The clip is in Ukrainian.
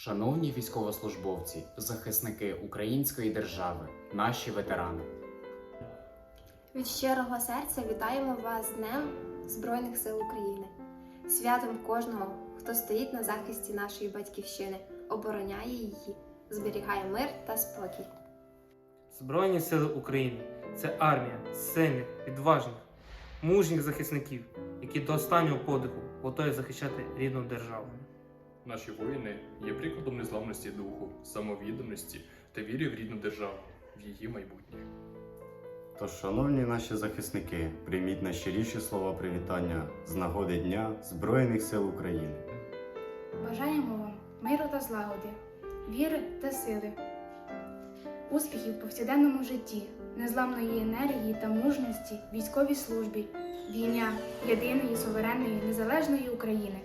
Шановні військовослужбовці, захисники української держави, наші ветерани. Від щирого серця вітаємо вас з Днем Збройних сил України, святом кожного, хто стоїть на захисті нашої батьківщини, обороняє її, зберігає мир та спокій. Збройні сили України це армія сильних, відважних, мужніх захисників, які до останнього подиху готові захищати рідну державу. Наші воїни є прикладом незламності духу, самовідданості та віри в рідну державу, в її майбутнє. Тож, шановні наші захисники, прийміть найщиріші слова привітання з нагоди Дня Збройних сил України. Бажаємо вам миру та злагоди, віри та сили, успіхів в повсякденному житті, незламної енергії та мужності військовій службі, війня єдиної суверенної незалежної України.